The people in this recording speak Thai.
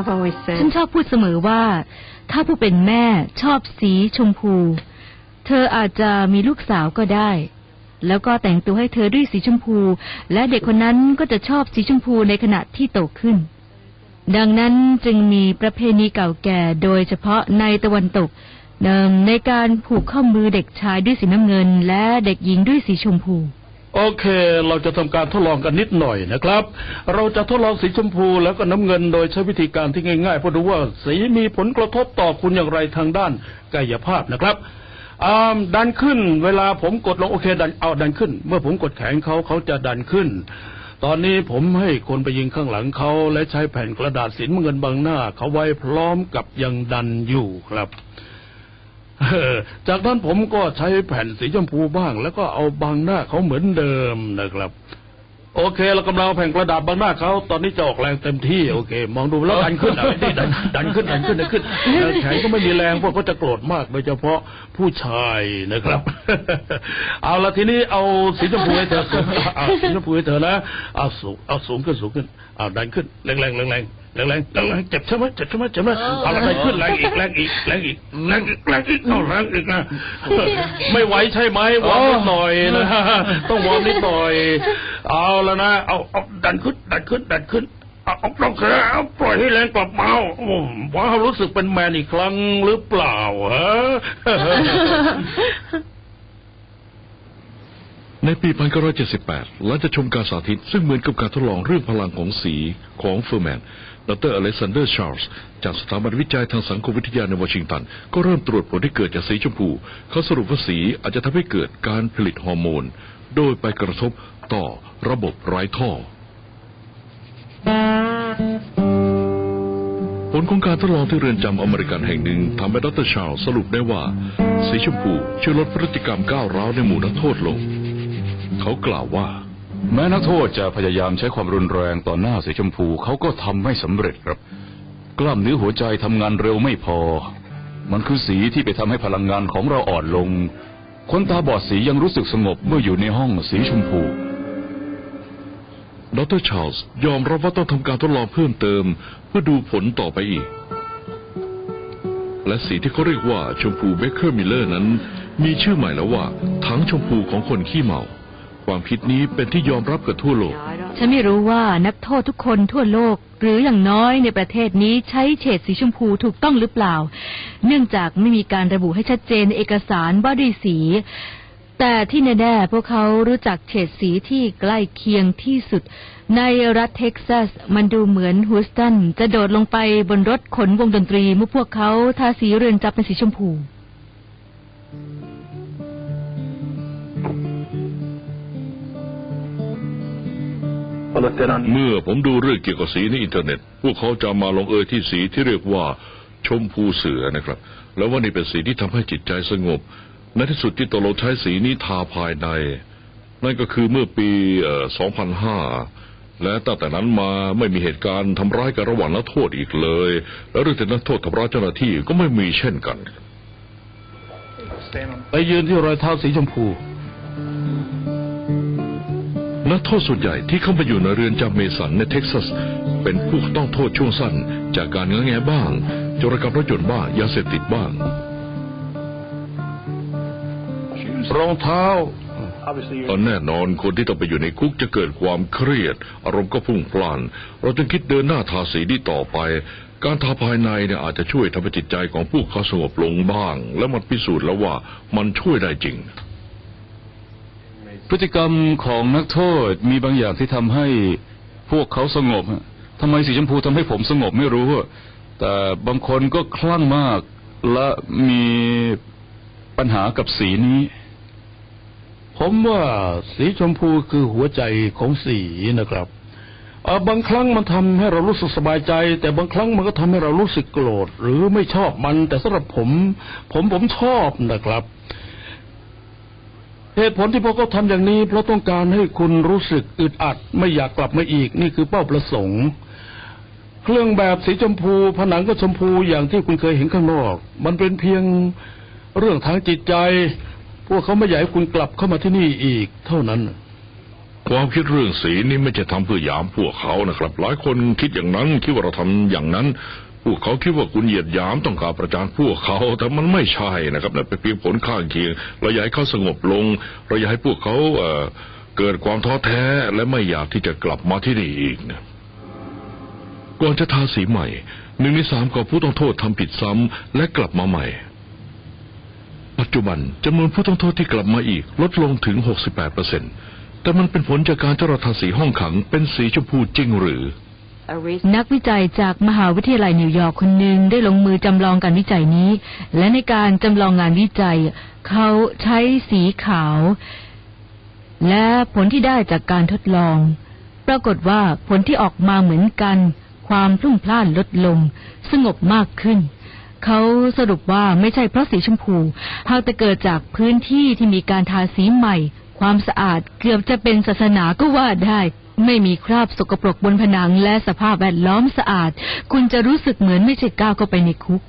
I've always ฉัน said, ชอบพูดเสมอว่า ถ้าผู้เป็นแม่ชอบสีชมพู เธออาจจะมีลูกสาวก็ได้ แล้วก็แต่งตัวให้เธอด้วยสีชมพู และเด็กคนนั้นก็จะชอบสีชมพูในขณะที่โตขึ้น ดังนั้นจึงมีประเพณีเก่าแก่โดยเฉพาะในตะวันตกเดิมในการผูกข้อมือเด็กชายด้วยสีน้ำเงิน และเด็กหญิงด้วยสีชมพู โอเค เราจะทำการทดลองกันนิดหน่อยนะครับ เราจะทดลองสีชมพูแล้วก็น้ำเงินโดยใช้วิธีการที่ง่ายๆเพื่อดูว่าสีมีผลกระทบต่อคุณอย่างไรทางด้านกายภาพนะครับดันขึ้น เวลาผมกดลงโอเคดันเอาดันขึ้น เมื่อผมกดแขนเขาเขาจะดันขึ้น ตอนนี้ผมให้คนไปยิงข้างหลังเขาและใช้แผ่นกระดาษสีน้ำเงินบังหน้าเขาไว้พร้อมกับยังดันอยู่ครับ จากนั้นผมก็ใช้แผ่นสีชมพูบ้าง แล้วก็เอาบังหน้าเขาเหมือนเดิมนะครับ โอเค เรากำลังเอาแผ่นกระดาษบังหน้าเขาตอนนี้จะออกแรงเต็มที่โอเค มองดูแล้วดันขึ้นอะนี่ดันดันขึ้นดันขึ้นดันขึ้นแขนก็ไม่มีแรงพวกเขาจะโกรธมากโดยเฉพาะผู้ชายนะครับ เอาละทีนี้เอาสีชมพูให้เธอสูงสีชมพูให้เธอนะเอาสูงเอาสูงขึ้นสูงขึ้นเอาดันขึ้นแรงแรงแรงแรง แรงแรงแรงแรงเจ็บใช่ไหมเจ็บใช่ไหมเจ็บไหมเอาละแรงขึ้นแรงอีกแรงอีกแรงอีกแรงอีกแรงอีกเอาแรงอีกนะไม่ไหวใช่ไหมวอร์มนิดหน่อยนะต้องวอร์มนิดหน่อย เอาแล้วนะเอาเอาดันขึ้นดันขึ้นดันขึ้นเอาเอาต้องแค่เอาปล่อยให้แรงกลับมาโอ้ว้าวรู้สึกเป็นแมนอีกครั้งหรือเปล่าฮะ ในปี 1978 หลังจากชมการสาธิต ซึ่งเหมือนกับการทดลองเรื่องพลังของสีของเฟอร์แมน ดรอเล็กซานเดอร์ ชาร์ลส์ จากสถาบันวิจัยทางสังคมวิทยาในวอชิงตัน ก็เริ่มตรวจผลที่เกิดจากสีชมพู เขาสรุปว่าสีอาจจะทำให้เกิดการผลิตฮอร์โมน โดยไปกระทบต่อระบบไร้ท่อ ผลของการทดลองที่เรือนจำอเมริกันแห่งหนึ่งทำให้ดรชาร์ลส์สรุปได้ว่า สีชมพูช่วยลดพฤติกรรมก้าวร้าวในหมู่นักโทษลง เขากล่าวว่า แม้นักโทษจะพยายามใช้ความรุนแรงต่อหน้าสีชมพูเขาก็ทำไม่สำเร็จครับ กล้ามเนื้อหัวใจทำงานเร็วไม่พอ มันคือสีที่ไปทำให้พลังงานของเราอ่อนลง คนตาบอดสียังรู้สึกสงบเมื่ออยู่ในห้องสีชมพูดรชาร์ลส์ยอมรับว่าต้องทำการทดลองเพิ่มเติม เพื่อดูผลต่อไปอีก และสีที่เขาเรียกว่าชมพูเบเกอร์มิลเลอร์นั้น มีชื่อใหม่แล้วว่า ทั้งชมพูของคนขี้เมา ความคิดนี้เป็นที่ยอมรับกันทั่วโลก ฉันไม่รู้ว่านักโทษทุกคนทั่วโลก หรืออย่างน้อยในประเทศนี้ใช้เฉดสีชมพูถูกต้องหรือเปล่า เนื่องจากไม่มีการระบุให้ชัดเจนในเอกสารว่าด้วยสี แต่ที่แน่ๆพวกเขารู้จักเฉดสีที่ใกล้เคียงที่สุด ในรัฐเท็กซัส มันดูเหมือนฮูสตันจะโดดลงไปบนรถขนวงดนตรีเมื่อพวกเขาทาสีเรือนจับเป็นสีชมพู เมื่อผมดูเรื่องเกี่ยวกับสีในอินเทอร์เน็ต พวกเขาจะมาลงเอยที่สีที่เรียกว่าชมพูเสือนะครับ แล้วว่านี่เป็นสีที่ทำให้จิตใจสงบ ในที่สุดที่ตกลงใช้สีนี้ทาภายใน นั่นก็คือเมื่อปีเอ่อ2005 และตั้งแต่นั้นมาไม่มีเหตุการณ์ทำร้ายกันระหว่างนักโทษอีกเลย แล้วเรื่องที่นักโทษทำร้ายเจ้าหน้าที่ก็ไม่มีเช่นกัน ไปยืนที่รอยเท้าสีชมพู นักโทษส่วนใหญ่ที่เข้ามาอยู่ในเรือนจำเมสันในเท็กซัส เป็นผู้ต้องโทษช่วงสั้น จากการงอแงบ้างโจรกรรมรถยนต์บ้างยาเสพติดบ้าง รองเท้าตอนแน่นอนคนที่ต้องไปอยู่ในคุกจะเกิดความเครียด อารมณ์ก็พุ่งพล่าน เราจึงคิดเดินหน้าทาสีนี้ต่อไป การทาภายในเนี่ยอาจจะช่วยทำให้จิตใจของพวกเขาสงบลงบ้าง และมันพิสูจน์แล้วว่ามันช่วยได้จริง พฤติกรรมของนักโทษมีบางอย่างที่ทำให้พวกเขาสงบทำไมสีชมพูทำให้ผมสงบไม่รู้ แต่บางคนก็คลั่งมากและมีปัญหากับสีนี้ ผมว่าสีชมพูคือหัวใจของสีนะครับบางครั้งมันทำให้เรารู้สึกสบายใจ แต่บางครั้งมันก็ทำให้เรารู้สึกโกรธ หรือไม่ชอบมัน แต่สำหรับผม ผมผมชอบนะครับ เหตุผลที่พวกเขาทำอย่างนี้ เพราะต้องการให้คุณรู้สึกอึดอัด ไม่อยากกลับมาอีก นี่คือเป้าประสงค์ เครื่องแบบสีชมพู ผนังก็ชมพูอย่างที่คุณเคยเห็นข้างนอก มันเป็นเพียงเรื่องทางจิตใจ พวกเขาไม่อยากให้คุณกลับเข้ามาที่นี่อีก เท่านั้น ความคิดเรื่องสีนี่ไม่ใช่ทำเพื่อหยามพวกเขานะครับ หลายคนคิดอย่างนั้นคิดว่าเราทำอย่างนั้น พวกเขาคิดว่าคุณเหยียดหยามต้องการประจานพวกเขา แต่มันไม่ใช่นะครับนั่นเป็นเพียงผลข้างเคียงเราอยากให้เขาสงบลง เราอยากให้พวกเขาเอ่อเกิดความท้อแท้และไม่อยากที่จะกลับมาที่นี่อีกนะก่อนจะทาสีใหม่หนึ่งในสามของผู้ต้องโทษทำผิดซ้ำและกลับมาใหม่ ปัจจุบันจำนวนผู้ต้องโทษที่กลับมาอีก ลดลงถึง 68เปอร์เซ็นแต่มันเป็นผลจากการที่เราทาสีห้องขังเป็นสีชมพูจริงหรือ นักวิจัยจากมหาวิทยาลัยนิวยอร์กคนหนึ่งได้ลงมือจำลองการวิจัยนี้ และในการจำลองงานวิจัย เขาใช้สีขาว และผลที่ได้จากการทดลอง ปรากฏว่าผลที่ออกมาเหมือนกัน ความพลุ่งพล่านลดลง สงบมากขึ้นเขาสรุปว่าไม่ใช่เพราะสีชมพู หากแต่เกิดจากพื้นที่ที่มีการทาสีใหม่ ความสะอาดเกือบจะเป็นศาสนาก็ว่าได้ ไม่มีคราบสกปรกบนผนังและสภาพแวดล้อมสะอาด คุณจะรู้สึกเหมือนไม่ใช่ก้าวเข้าไปในคุก